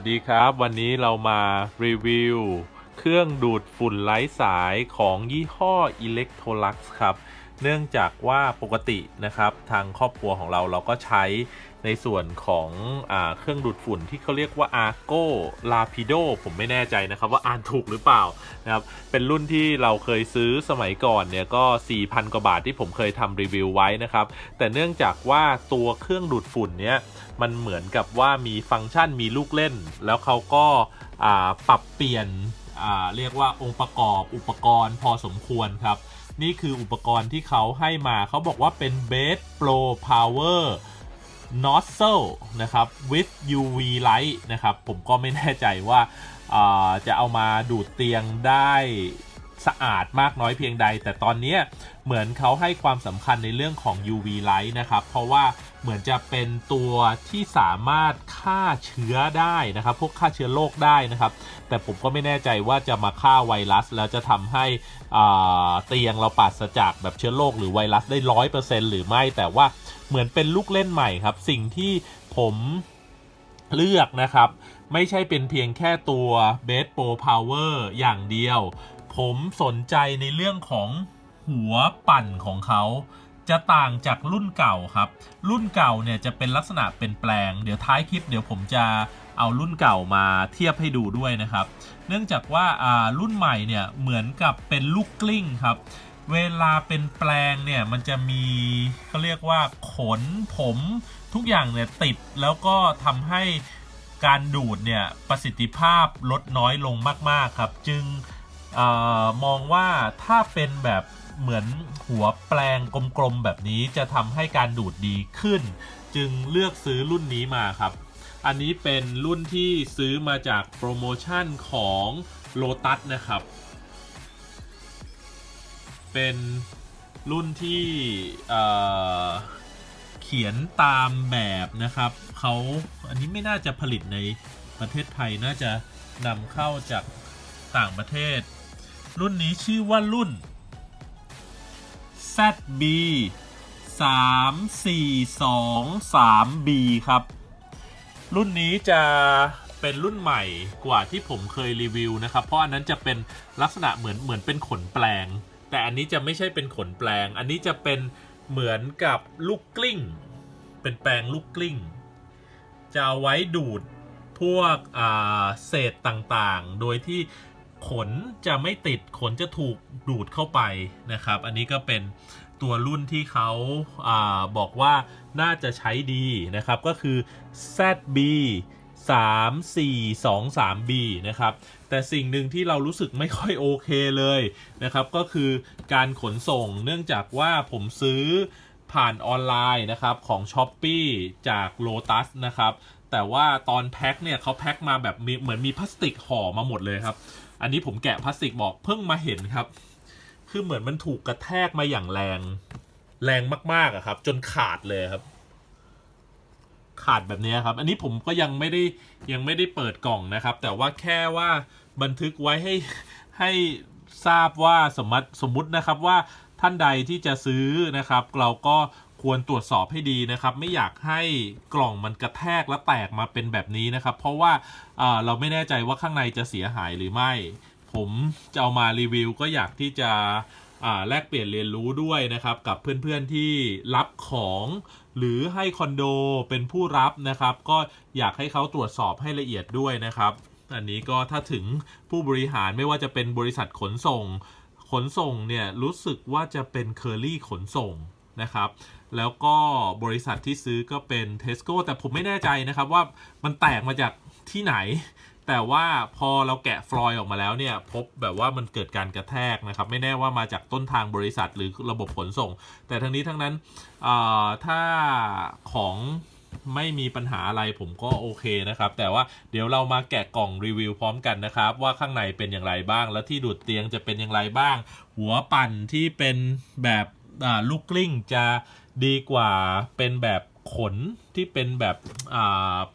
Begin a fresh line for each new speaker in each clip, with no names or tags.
สวัสดีครับ วันนี้เรามารีวิว เครื่องดูดฝุ่นไร้สายของยี่ห้อ Electrolux ครับ เนื่องจากว่าปกตินะครับทางครอบครัวของเราเราก็ใช้ในส่วนของอเครื่องดูดฝุ่นที่เขาเรียกว่า Argo Rapido ผมไม่แน่ใจนะครับว่าอ่านถูกหรือเปล่านะครับเป็นรุ่นที่เราเคยซื้อสมัยก่อนเนี่ยก็ 4,000 กว่าบาทที่ผมเคยทำรีวิวไว้นะครับ แต่เนื่องจากว่าตัวเครื่องดูดฝุ่นเนี้ยมันเหมือนกับว่ามีฟังก์ชันมีลูกเล่น แล้วเขาก็าปรับเปลี่ยนเรียกว่าองค์ประกอบอุปกรณ์พอสมควรครับ นี่คืออุปกรณ์ที่เขาให้มาเขาบอกว่าเป็น Base Pro Power Nozzle นะครับ with UV light นะครับ ผมก็ไม่แน่ใจว่าาจะเอามาดูดเตียงได้สะอาดมากน้อยเพียงใด แต่ตอนนี้เหมือนเขาให้ความสำคัญในเรื่องของ UV light นะครับ เพราะว่าเหมือนจะเป็นตัวที่สามารถฆ่าเชื้อได้นะครับ พวกฆ่าเชื้อโรคได้นะครับ แต่ผมก็ไม่แน่ใจว่าจะมาฆ่าไวรัส แล้วจะทำให้เตียงเราปราศจากแบบเชื้อโรคหรือไวรัสได้ร้อยเปอร์เซ็นหรือไม่แต่ว่าเหมือนเป็นลูกเล่นใหม่ครับ สิ่งที่ผมเลือกนะครับ ไม่ใช่เป็นเพียงแค่ตัว b a s e Pro Power อย่างเดียว ผมสนใจในเรื่องของหัวปั่นของเขา จะต่างจากรุ่นเก่าครับ รุ่นเก่าเนี่ยจะเป็นลักษณะเป็นแปลง เดี๋ยวท้ายคลิปเดี๋ยวผมจะเอารุ่นเก่ามาเทียบให้ดูด้วยนะครับ เนื่องจากว่าารุ่นใหม่เนี่ยเหมือนกับเป็นลูกกลิ้งครับ เวลาเป็นแปลงเนี่ยมันจะมีเขาเรียกว่าขนผมทุกอย่างเนี่ยติดแล้วก็ทำให้การดูดเนี่ยประสิทธิภาพลดน้อยลงมาก ๆ ครับ จึงออมองว่าถ้าเป็นแบบ เหมือนหัวแปลงกลมๆแบบนี้จะทำให้การดูดดีขึ้น จึงเลือกซื้อรุ่นนี้มาครับ อันนี้เป็นรุ่นที่ซื้อมาจากโปรโมชั่นของ Lotus นะครับ เป็นรุ่นที่เอ่อเขียนตามแบบนะครับเขาอันนี้ไม่น่าจะผลิตในประเทศไทยน่าจะนำเข้าจากต่างประเทศ รุ่นนี้ชื่อว่ารุ่น ZB 3 4 2 3 B ครับ รุ่นนี้จะเป็นรุ่นใหม่กว่าที่ผมเคยรีวิวนะครับ เพราะอันนั้นจะเป็นลักษณะเหมือนเหมือนเป็นขนแปลง แต่อันนี้จะไม่ใช่เป็นขนแปลง อันนี้จะเป็นเหมือนกับลูกกลิ้ง เป็นแปลงลูกกลิ้ง จะเอาไว้ดูดพวกเศษต่างๆ โดยที่ ขนจะไม่ติดขนจะถูกดูดเข้าไปนะครับ อันนี้ก็เป็นตัวรุ่นที่เขาอาบอกว่าน่าจะใช้ดีนะครับ ก็คือ ZB 3 4 2 3 B นะครับ แต่สิ่งหนึ่งที่เรารู้สึกไม่ค่อยโอเคเลยนะครับ ก็คือการขนส่งเนื่องจากว่าผมซื้อผ่านออนไลน์นะครับของ s h อ p e e จาก Lotus นะครับ แต่ว่าตอนแพ็คเนี่ยเขาแพ็คมาแบบเหมือนมีพลาสติกห่อมาหมดเลยครับ อันนี้ผมแกะพลาสติกบอกเพิ่งมาเห็นครับ คือเหมือนมันถูกกระแทกมาอย่างแรง แรงมากๆอะครับ จนขาดเลยครับ ขาดแบบนี้ครับ อันนี้ผมก็ยังไม่ได้ยังไม่ได้เปิดกล่องนะครับ แต่ว่าแค่ว่าบันทึกไว้ให้ให้ทราบว่าสมมติสมมตินะครับว่าท่านใดที่จะซื้อนะครับ เราก็ ควรตรวจสอบให้ดีนะครับ ไม่อยากให้กล่องมันกระแทกและแตกมาเป็นแบบนี้นะครับ เพราะว่าเราไม่แน่ใจว่าข้างในจะเสียหายหรือไม่ ผมจะเอามารีวิวก็อยากที่จะแลกเปลี่ยนเรียนรู้ด้วยนะครับ กับเพื่อนๆที่รับของ หรือให้คอนโดเป็นผู้รับนะครับ ก็อยากให้เขาตรวจสอบให้ละเอียดด้วยนะครับอันนี้ก็ถ้าถึงผู้บริหารไม่ว่าจะเป็นบริษัทขนส่ง ขนส่งเนี่ยรู้สึกว่าจะเป็นเคอรี่ขนส่ง นะครับ แล้วก็บริษัทที่ซื้อก็เป็น Tesco แต่ผมไม่แน่ใจนะครับว่ามันแตกมาจากที่ไหน แต่ว่าพอเราแกะฟลอยล์ออกมาแล้วเนี่ย พบแบบว่ามันเกิดการกระแทกนะครับ ไม่แน่ว่ามาจากต้นทางบริษัทหรือระบบขนส่ง แต่ทั้งนี้ทั้งนั้นถ้าของไม่มีปัญหาอะไรผมก็โอเคนะครับ แต่ว่าเดี๋ยวเรามาแกะกล่องรีวิวพร้อมกันนะครับ ว่าข้างในเป็นอย่างไรบ้าง และที่ดูดเตียงจะเป็นอย่างไรบ้าง หัวปั่นที่เป็นแบบ ลูกกลิ้งจะดีกว่าเป็นแบบขนที่เป็นแบบ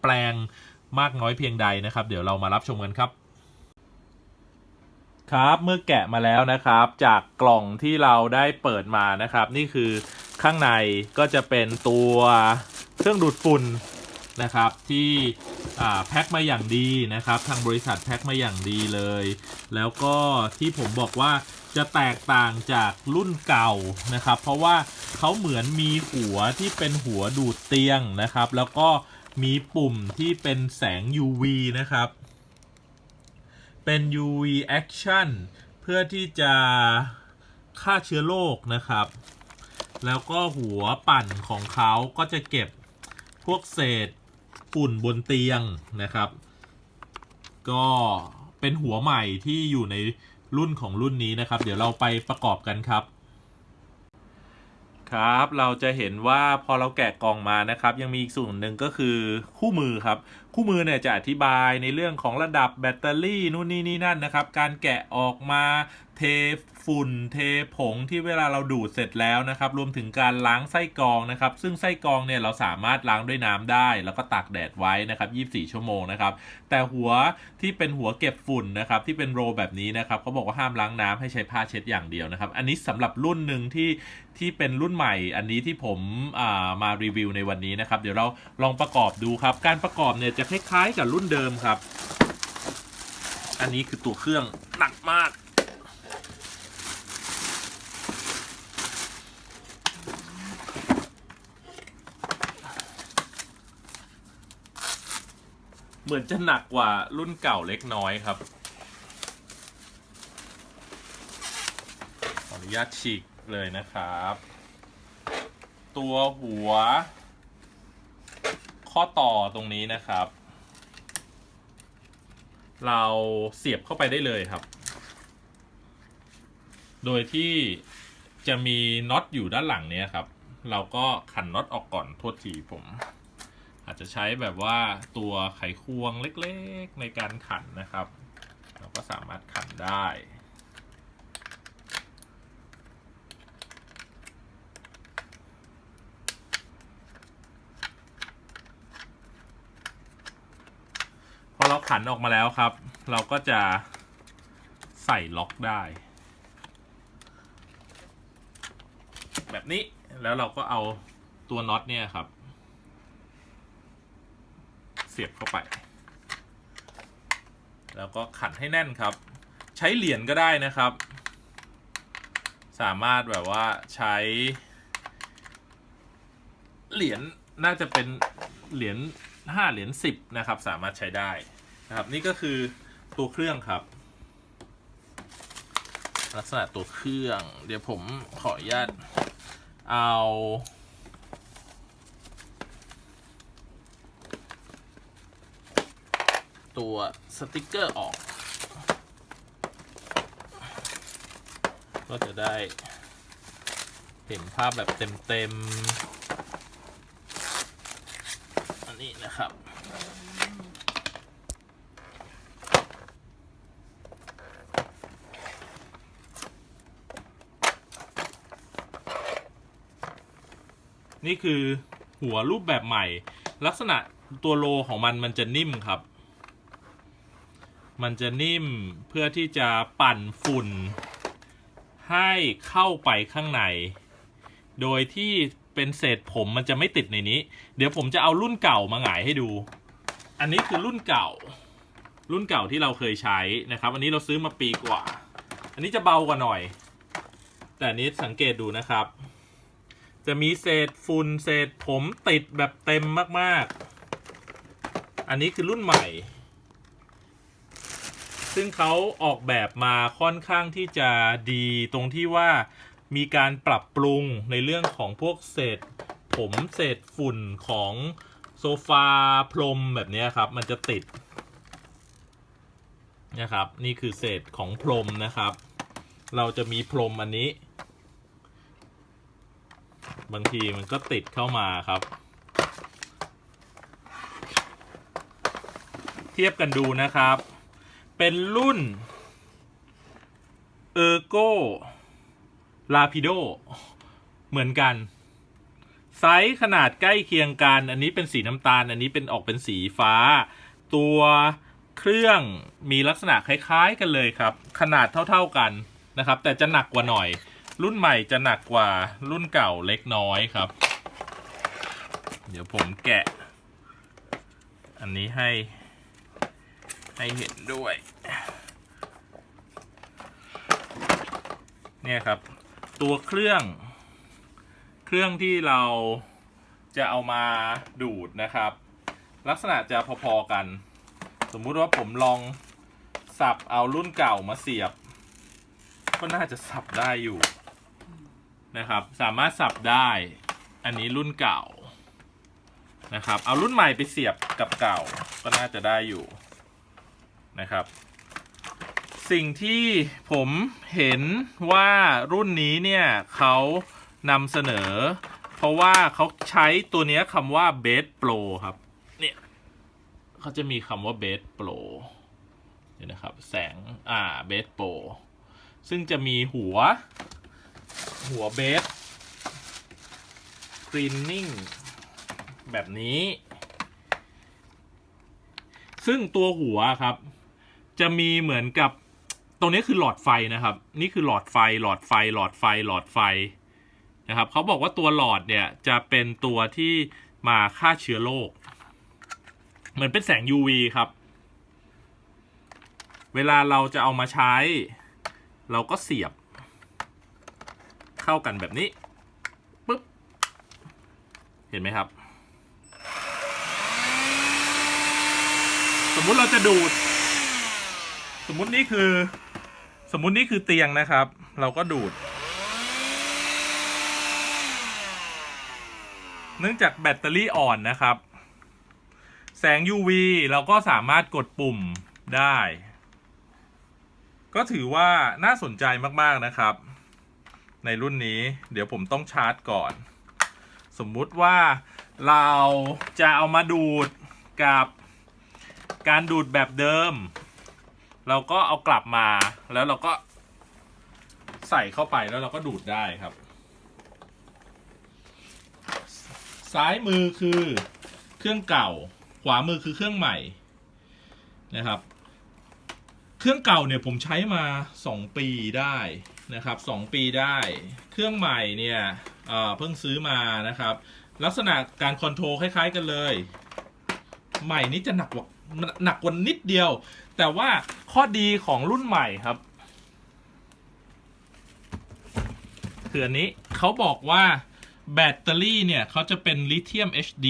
แปลงมากน้อยเพียงใดนะครับ เดี๋ยวเรามารับชมกันครับ ครับเมื่อแกะมาแล้วนะครับ จากกล่องที่เราได้เปิดมานะครับ นี่คือข้างในก็จะเป็นตัวเครื่องดูดฝุ่นนะครับที่แพ็คมาอย่างดีนะครับ ทางบริษัทแพ็คมาอย่างดีเลย แล้วก็ที่ผมบอกว่า จะแตกต่างจากรุ่นเก่านะครับ เพราะว่าเขาเหมือนมีหัวที่เป็นหัวดูดเตียงนะครับ แล้วก็มีปุ่มที่เป็นแสง UV นะครับ เป็น UV action เพื่อที่จะฆ่าเชื้อโรคนะครับ แล้วก็หัวปั่นของเขาก็จะเก็บพวกเศษฝุ่นบนเตียงนะครับ ก็เป็นหัวใหม่ที่อยู่ใน รุ่นของรุ่นนี้นะครับ เดี๋ยวเราไปประกอบกันครับ ครับเราจะเห็นว่าพอเราแกะกล่องมานะครับ ยังมีอีกส่วนหนึ่งก็คือคู่มือครับ คู่มือเนี่ยจะอธิบายในเรื่องของระดับแบตเตอรี่นู่นนี่นี่นั่นนะครับ การแกะออกมาเทฝุ่นเทผงที่เวลาเราดูดเสร็จแล้วนะครับ รวมถึงการล้างไส้กรองนะครับ ซึ่งไส้กรองเนี่ยเราสามารถล้างด้วยน้ำได้ แล้วก็ตากแดดไว้นะครับ 24 ชั่วโมงนะครับ แต่หัวที่เป็นหัวเก็บฝุ่นนะครับที่เป็นโรแบบนี้นะครับเขาบอกว่าห้ามล้างน้ำให้ใช้ผ้าเช็ดอย่างเดียวนะครับ อันนี้สำหรับรุ่นหนึ่งที่ที่เป็นรุ่นใหม่ อันนี้ที่ผมอ่ามารีวิวในวันนี้นะครับ เดี๋ยวเราลองประกอบดูครับ การประกอบเนี่ยจะคล้ายๆกับรุ่นเดิมครับ อันนี้คือตัวเครื่องหนักมาก เหมือนจะหนักกว่ารุ่นเก่าเล็กน้อยครับ ขออนุญาตฉีกเลยนะครับ ตัวหัว ข้อต่อตรงนี้นะครับ เราเสียบเข้าไปได้เลยครับ โดยที่จะมีน็อตอยู่ด้านหลังเนี้ยครับ เราก็ขันน็อตออกก่อนโทษทีผม อาจจะใช้แบบว่าตัวไขควงเล็กๆในการขันนะครับ เราก็สามารถขันได้ พอเรา ขันออกมาแล้วครับ เราก็จะใส่ล็อกได้ แบบนี้แล้วเราก็เอาตัวน็อตเนี่ยครับ เสียบเข้าไป แล้วก็ขันให้แน่นครับ ใช้เหรียญก็ได้นะครับ สามารถแบบว่าใช้ เหรียญน่าจะเป็นเหรียญห้าเหรียญสิบนะครับ สามารถใช้ได้ นะครับนี่ก็คือตัวเครื่องครับ ลักษณะตัวเครื่อง เดี๋ยวผมขออนุญาตเอาตัวสติกเกอร์ออก ก็จะได้เห็นภาพแบบเต็มๆ อันนี้นะครับ นี่คือหัวรูปแบบใหม่ ลักษณะตัวโลของมันมันจะนิ่มครับ มันจะนิ่มเพื่อที่จะปั่นฝุ่น ให้เข้าไปข้างใน โดยที่เป็นเศษผมมันจะไม่ติดในนี้ เดี๋ยวผมจะเอารุ่นเก่ามาหงายให้ดู อันนี้คือรุ่นเก่า รุ่นเก่าที่เราเคยใช้นะครับ อันนี้เราซื้อมาปีกว่า อันนี้จะเบากว่าหน่อย แต่นนี้สังเกตดูนะครับ จะมีเศษฝุ่นเศษผมติดแบบเต็มมากๆ อันนี้คือรุ่นใหม่ ซึ่งเขาออกแบบมาค่อนข้างที่จะดีตรงที่ว่ามีการปรับปรุงในเรื่องของพวกเศษผมเศษฝุ่นของโซฟาพรมแบบนี้ครับ มันจะติดนะครับ นี่คือเศษของพรมนะครับ เราจะมีพรมอันนี้ บางทีมันก็ติดเข้ามาครับ เทียบกันดูนะครับ เป็นรุ่น e r g o Rapido เหมือนกัน ไซส์ขนาดใกล้เคียงกัน อันนี้เป็นสีน้ำตาล อันนี้เป็นออกเป็นสีฟ้า ตัวเครื่องมีลักษณะคล้าย ๆ กันเลยครับ ขนาดเท่า ๆกันนะครับ แต่จะหนักกว่าหน่อย รุ่นใหม่จะหนักกว่ารุ่นเก่าเล็กน้อยครับ เดี๋ยวผมแกะ อันนี้ให้ ให้เห็นด้วย เนี่ยครับ ตัวเครื่อง เครื่องที่เราจะเอามาดูดนะครับ ลักษณะจะพอๆกัน สมมุติว่าผมลองสับเอารุ่นเก่ามาเสียบ ก็น่าจะสับได้อยู่ นะครับ สามารถสับได้ อันนี้รุ่นเก่านะครับ เอารุ่นใหม่ไปเสียบกับเก่าก็น่าจะได้อยู่นะครับ สิ่งที่ผมเห็นว่ารุ่นนี้เนี่ยเขานำเสนอ เพราะว่าเขาใช้ตัวนี้คำว่า Base Pro ครับ เนี่ยเขาจะมีคำว่า Base Pro เดี๋ยวนะครับ แสง อ่า Base Pro ซึ่งจะมีหัว หัวเบสกรีนนิ่งแบบนี้ ซึ่งตัวหัวครับ จะมีเหมือนกับตรงนี้คือหลอดไฟนะครับ นี่คือหลอดไฟหลอดไฟหลอดไฟหลอดไฟนะครับเขาบอกว่าตัวหลอดเนี่ยจะเป็นตัวที่มาฆ่าเชื้อโรคเหมือนเป็นแสง UV ครับ เวลาเราจะเอามาใช้ เราก็เสียบ เข้ากันแบบนี้ปึ๊บเห็นไหมครับ สมมุติเราจะดูด สมมุตินี่คือ สมมุตินี่คือเตียงนะครับ เราก็ดูด เนื่องจากแบตเตอรี่อ่อนนะครับ แสง UV เราก็สามารถกดปุ่มได้ ก็ถือว่าน่าสนใจมาก ๆ นะครับ ในรุ่นนี้ เดี๋ยวผมต้องชาร์จก่อน สมมุติว่าเราจะเอามาดูดกับการดูดแบบเดิม เราก็เอากลับมาแล้วเราก็ใส่เข้าไปแล้วเราก็ดูดได้ครับ ซ้ายมือคือเครื่องเก่า ขวามือคือเครื่องใหม่นะครับ เครื่องเก่าเนี่ยผมใช้มา 2 ปีได้ นะครับ2ปีได้ เครื่องใหม่เนี่ยเเพิ่งซื้อมานะครับ ลักษณะการคอนโทรลคล้าย ๆ กันเลย ใหม่นี้จะหนักกว่าหนักกว่านิดเดียว แต่ว่าข้อดีของรุ่นใหม่ครับคืออันนี้เขาบอกว่า แบตเตอรี่เนี่ยเขาจะเป็นลิเธียม HD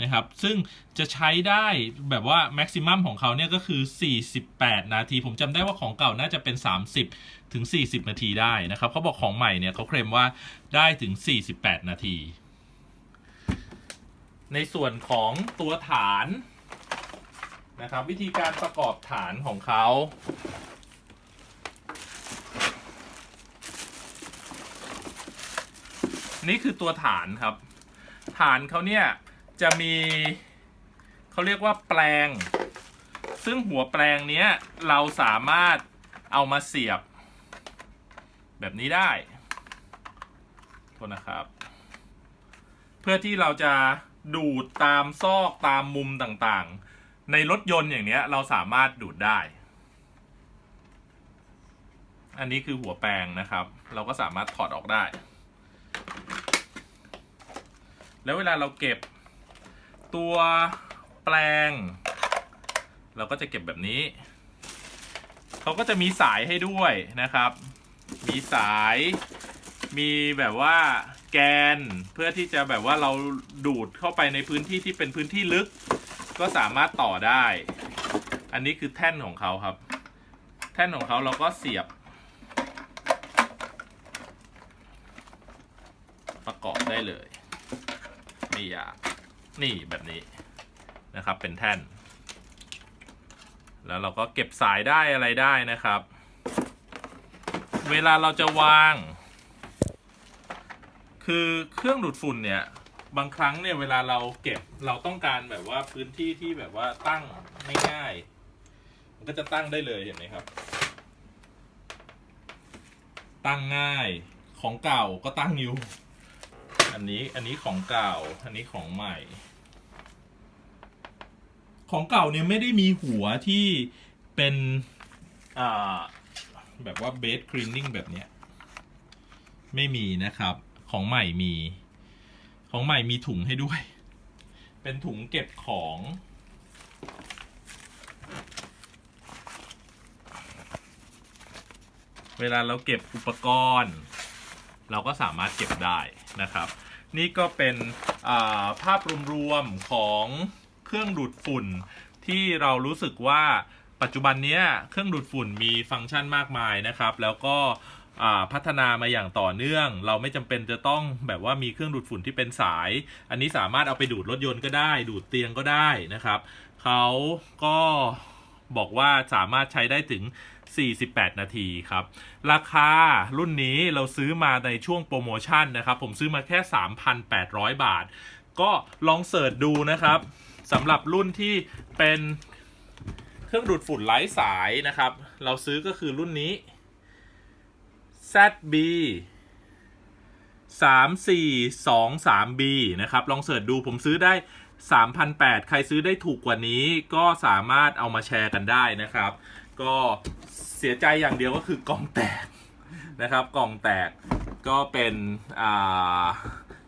นะครับ ซึ่งจะใช้ได้แบบว่าแม็กซิมัมของเขาเนี่ยก็คือ 48 นาที ผมจำได้ว่าของเก่าน่าจะเป็น 30 ถึง 40 นาทีได้นะครับเขาบอกของใหม่เนี่ยเขาเคลมว่าได้ถึง 48 นาที ในส่วนของตัวฐานนะครับ วิธีการประกอบฐานของเขา นี่คือตัวฐานครับ ฐานเขาเนี่ยจะมีเขาเรียกว่าแปลง ซึ่งหัวแปลงเนี้ยเราสามารถเอามาเสียบ แบบนี้ได้โทษนะครับ เพื่อที่เราจะดูดตามซอกตามมุมต่างๆ ในรถยนต์อย่างเนี้ยเราสามารถดูดได้ อันนี้คือหัวแปลงนะครับ เราก็สามารถถอดออกได้ แล้วเวลาเราเก็บตัวแปลง เราก็จะเก็บแบบนี้ เขาก็จะมีสายให้ด้วยนะครับ มีสายมีแบบว่าแกนเพื่อที่จะแบบว่าเราดูดเข้าไปในพื้นที่ที่เป็นพื้นที่ลึก ก็สามารถต่อได้ อันนี้คือแท่นของเขาครับ แท่นของเขาเราก็เสียบ ประกอบได้เลย ม่ยานี่แบบนี้นะครับ เป็นแท่น แล้วเราก็เก็บสายได้อะไรได้นะครับ เวลาเราจะวาง คือเครื่องดูดฝุ่นเนี่ย บางครั้งเนี่ยเวลาเราเก็บเราต้องการแบบว่าพื้นที่ที่แบบว่าตั้งง่ายๆมันก็จะตั้งได้เลยเห็นไหมครับ ตั้งง่ายของเก่าก็ตั้งอยู่ อันนี้อันนี้ของเก่า อันนี้ของใหม่ ของเก่าเนี่ยไม่ได้มีหัวที่เป็น อ่า แบบว่าเบสคลีนนิ่งแบบเนี้ย ไม่มีนะครับ ของใหม่มี ของใหม่มีถุงให้ด้วย เป็นถุงเก็บของเวลาเราเก็บอุปกรณ์ เราก็สามารถเก็บได้นะครับ นี่ก็เป็นาภาพรวมๆของเครื่องดูดฝุ่น ที่เรารู้สึกว่าปัจจุบันนี้เครื่องดูดฝุ่นมีฟังก์ชันมากมายนะครับ แล้วก็พัฒนามาอย่างต่อเนื่อง เราไม่จำเป็นจะต้องแบบว่ามีเครื่องดูดฝุ่นที่เป็นสาย อันนี้สามารถเอาไปดูดรถยนต์ก็ได้ ดูดเตียงก็ได้นะครับ เขาก็บอกว่าสามารถใช้ได้ถึง 48 นาทีครับ ราคารุ่นนี้เราซื้อมาในช่วงโปรโมชั่นนะครับ ผมซื้อมาแค่ 3,800 บาท ก็ลองเสิร์ชดูนะครับสำหรับรุ่นที่เป็นเครื่องดูดฝุ่นไร้สายนะครับ เราซื้อก็คือรุ่นนี้ ZB 3423B นะครับ ลองเสิร์ชดูผมซื้อได้ 3,800 ใครซื้อได้ถูกกว่านี้ก็สามารถเอามาแชร์กันได้นะครับ ก็เสียใจอย่างเดียวก็คือกล่องแตกนะครับ กล่องแตกก็เป็นอ่า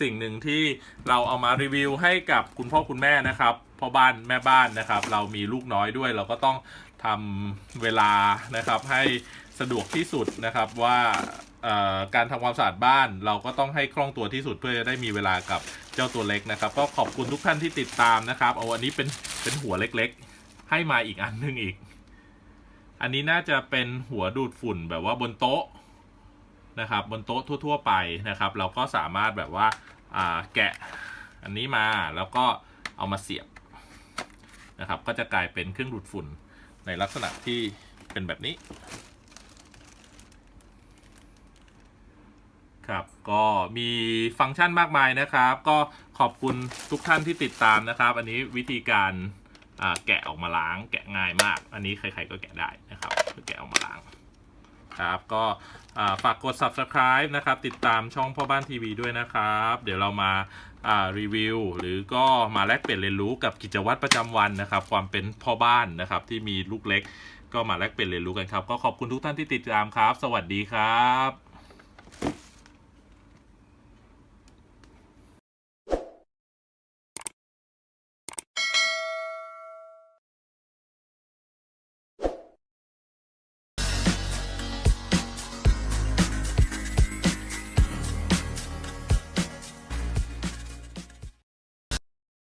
สิ่งหนึ่งที่เราเอามารีวิวให้กับคุณพ่อคุณแม่นะครับพ่อบ้านแม่บ้านนะครับ เรามีลูกน้อยด้วย เราก็ต้องทำเวลานะครับให้สะดวกที่สุดนะครับว่าอ่อการทำความสะอาดบ้านเราก็ต้องให้คล่องตัวที่สุดเพื่อจะได้มีเวลากับเจ้าตัวเล็กนะครับ ก็ขอบคุณทุกท่านที่ติดตามนะครับ เอาอันนี้เป็นเป็นหัวเล็กๆ ให้มาอีกอันหนึงอีก อันนี้น่าจะเป็นหัวดูดฝุ่นแบบว่าบนโต๊ะนะครับบนโต๊ะทั่ว ๆ ไปนะครับ เราก็สามารถแบบว่าแกะอันนี้มาแล้วก็เอามาเสียบนะครับ ก็จะกลายเป็นเครื่องดูดฝุ่นในลักษณะที่เป็นแบบนี้ ครับก็มีฟังก์ชันมากมายนะครับ ก็ขอบคุณทุกท่านที่ติดตามนะครับ อันนี้วิธีการแกะออกมาล้างแกะง่ายมาก อันนี้ใครๆก็แกะได้ นะครับแกะออกมาล้างครับ ก็ฝากกด subscribe นะครับ ติดตามช่องพ่อบ้านทีวีด้วยนะครับ เดี๋ยวเรามาอ่ารีวิว หรือก็มาแลกเปลี่ยนเรียนรู้กับกิจวัตรประจำวันนะครับ ความเป็นพ่อบ้านนะครับที่มีลูกเล็ก ก็มาแลกเปลี่ยนเรียนรู้กันครับ ก็ขอบคุณทุกท่านที่ติดตามครับ สวัสดีครับ